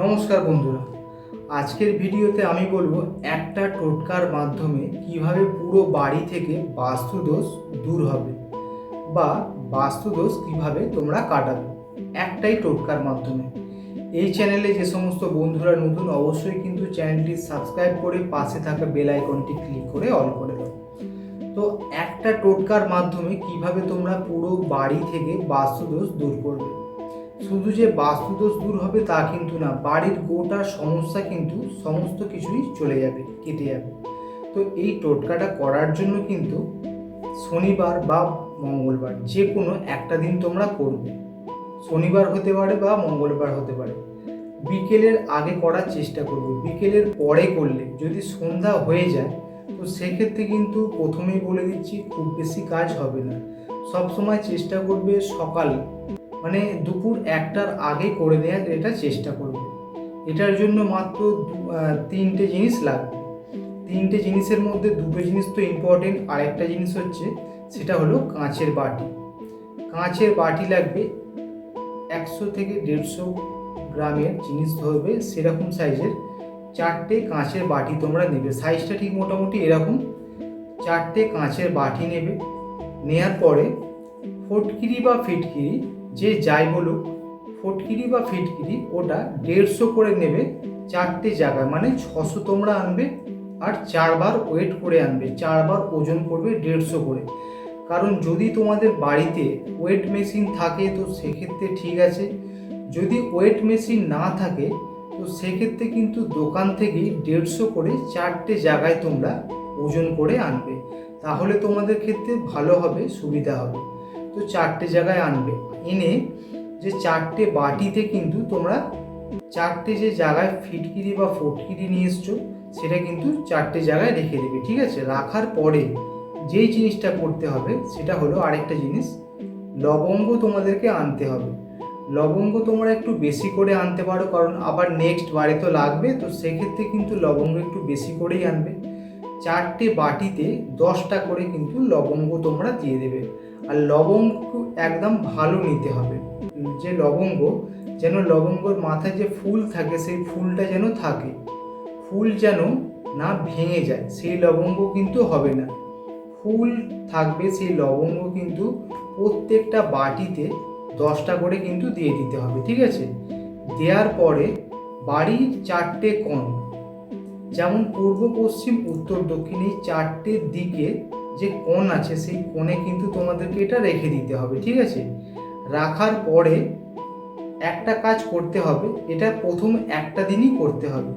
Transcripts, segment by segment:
নমস্কার বন্ধুরা। আজকের ভিডিওতে আমি বলব একটা টোটকার মাধ্যমে কীভাবে পুরো বাড়ি থেকে বাস্তুদোষ দূর হবে বা বাস্তুদোষ কীভাবে তোমরা কাটাবে, একটাই টোটকার মাধ্যমে। এই চ্যানেলে যে সমস্ত বন্ধুরা নতুন, অবশ্যই কিন্তু চ্যানেলটি সাবস্ক্রাইব করে পাশে থাকা বেল আইকনটি ক্লিক করে অল করে দাও। তো একটা টোটকার মাধ্যমে কীভাবে তোমরা পুরো বাড়ি থেকে বাস্তুদোষ দূর করবে শুধু যে বাস্তুদোষ দূর হবে তা কিন্তু না, বাড়ির গোটা সমস্যা কিন্তু সমস্ত কিছুই চলে যাবে, কেটে যাবে। তো এই টোটকাটা করার জন্য কিন্তু শনিবার বা মঙ্গলবার যে কোনো একটা দিন তোমরা করবে। শনিবার হতে পারে বা মঙ্গলবার হতে পারে। বিকেলের আগে করার চেষ্টা করবে। বিকেলের পরে করলে যদি সন্ধ্যা হয়ে যায়, তো সেক্ষেত্রে কিন্তু প্রথমেই বলে দিচ্ছি, খুব বেশি কাজ হবে না। সব সময় চেষ্টা করবে সকাল মানে দুপুর একটার আগে করে দেওয়ার এটা চেষ্টা করবে। এটার জন্য মাত্র তিনটে জিনিস লাগবে। তিনটে জিনিসের মধ্যে দুটো জিনিস তো ইম্পর্টেন্ট আরেকটা জিনিস হচ্ছে সেটা হলো কাঁচের বাটি। কাঁচের বাটি লাগবে একশো থেকে দেড়শো গ্রামের জিনিস ধরবে, সেরকম সাইজের চারটে কাঁচের বাটি তোমরা নেবে। সাইজটা ঠিক মোটামুটি এরকম, চারটে কাঁচের বাটি নেবে। নেয়ার পরে ফটকিরি বা ফিটকিরি যে যাই বলুক, ফটকিরি বা ফিটকিরি, ওটা দেড়শো করে নেবে চারটে জায়গায়। মানে ছশো তোমরা আনবে আর চারবার ওয়েট করে আনবে। চারবার ওজন করবে দেড়শো করে। কারণ যদি তোমাদের বাড়িতে ওয়েট মেশিন থাকে, তো সেক্ষেত্রে ঠিক আছে। যদি ওয়েট মেশিন না থাকে, তো সেক্ষেত্রে কিন্তু দোকান থেকেই দেড়শো করে চারটে জায়গায় তোমরা ওজন করে আনবে। তাহলে তোমাদের ক্ষেত্রে ভালো হবে, সুবিধা হবে। তো চারটে জায়গায় আনবে। এনে যে চারটে বাটিতে কিন্তু তোমরা চারটে যে জায়গায় ফিটকিরি বা ফটকিরি নিয়ে এসছো, সেটা কিন্তু চারটে জায়গায় রেখে দেবে, ঠিক আছে? রাখার পরে যেই জিনিসটা করতে হবে, সেটা হলো আরেকটা জিনিস, লবঙ্গ তোমাদেরকে আনতে হবে। লবঙ্গ তোমরা একটু বেশি করে আনতে পারো, কারণ আবার নেক্সট বারে তো লাগবে, তো সেক্ষেত্রে কিন্তু লবঙ্গ একটু বেশি করেই আনবে। চারটে বাটিতে দশটা করে কিন্তু লবঙ্গ তোমরা দিয়ে দেবে। আর লবঙ্গ একদম ভালো নিতে হবে। যে লবঙ্গ, যেন লবঙ্গর মাথায় যে ফুল থাকে, সেই ফুলটা যেন থাকে। ফুল যেন না ভেঙে যায়, সেই লবঙ্গ কিন্তু হবে না। ফুল থাকবে, সেই লবঙ্গ কিন্তু প্রত্যেকটা বাটিতে দশটা করে কিন্তু দিয়ে দিতে হবে, ঠিক আছে? দেওয়ার পরে বাড়ির চারটে কোণ যেমন পূর্ব, পশ্চিম, উত্তর, দক্ষিণ এই চারটে দিকে যে কোণ আছে সেই কোণে কিন্তু তোমাদেরকে এটা রেখে দিতে হবে, ঠিক আছে? রাখার পরে একটা কাজ করতে হবে, এটা প্রথম একটা দিনই করতে হবে।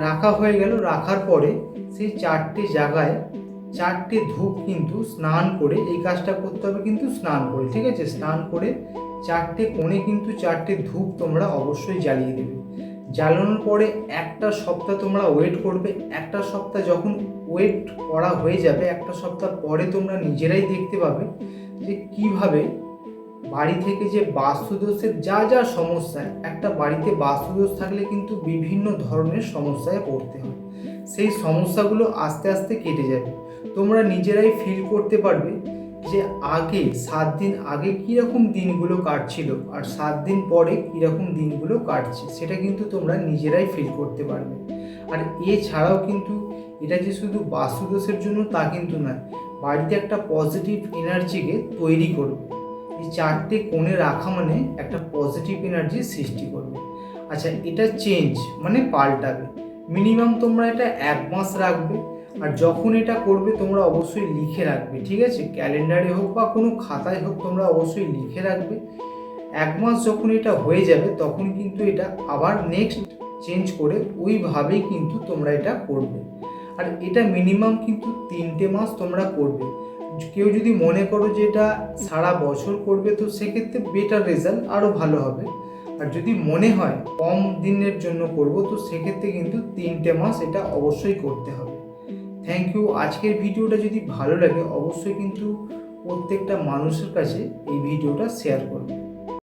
রাখা হয়ে গেল, রাখার পরে সেই চারটে জায়গায় চারটে ধূপ কিন্তু স্নান করে এই কাজটা করতে হবে কিন্তু স্নান করে, ঠিক আছে? স্নান করে চারটে কোণে কিন্তু চারটে ধূপ তোমরা অবশ্যই জ্বালিয়ে দেবে। জ্বালানোর পরে একটা সপ্তাহ তোমরা ওয়েট করবে। একটা সপ্তাহ যখন ওয়েট করা হয়ে যাবে, একটা সপ্তাহ পরে তোমরা নিজেরাই দেখতে পাবে যে কীভাবে বাড়ি থেকে যে বাস্তুদোষের যা যা সমস্যা, একটা বাড়িতে বাস্তুদোষ থাকলে কিন্তু বিভিন্ন ধরনের সমস্যায় পড়তে হয়। সেই সমস্যাগুলো আস্তে আস্তে কেটে যাবে। তোমরা নিজেরাই ফিল করতে পারবে যে আগে, সাত দিন আগে কীরকম দিনগুলো কাটছিল আর সাত দিন পরে কীরকম দিনগুলো কাটছে, সেটা কিন্তু তোমরা নিজেরাই ফিল করতে পারবে। আর এছাড়াও কিন্তু এটা যে শুধু বাস্তুদোষের জন্য তা কিন্তু নয়, বাড়িতে একটা পজিটিভ এনার্জিকে তৈরি করবে। এই চারটে কোণে রাখা মানে একটা পজিটিভ এনার্জি সৃষ্টি করবে। আচ্ছা এটা চেঞ্জ মানে পাল্টাবে। মিনিমাম তোমরা এটা এক মাস রাখবে। আর যখন এটা করবে, তোমরা অবশ্যই লিখে রাখবে, ঠিক আছে? ক্যালেন্ডারে হোক বা কোনো খাতায় হোক, তোমরা অবশ্যই লিখে রাখবে। এক মাস যখন এটা হয়ে যাবে, তখন কিন্তু এটা আবার নেক্সট চেঞ্জ করে ওইভাবেই কিন্তু তোমরা এটা করবে। আর এটা মিনিমাম কিন্তু তিনটে মাস তোমরা করবে। কেউ যদি মনে করো যে এটা সারা বছর করবে, তো সেক্ষেত্রে বেটার রেজাল্ট আরও ভালো হবে। আর যদি মনে হয় কম দিনের জন্য করব, তো সেক্ষেত্রে কিন্তু তিনটে মাস এটা অবশ্যই করতে হবে। থ্যাংক ইউ আজকের ভিডিওটা যদি ভালো লাগে, অবশ্যই কিন্তু প্রত্যেকটা মানুষের কাছে এই ভিডিওটা শেয়ার করবে।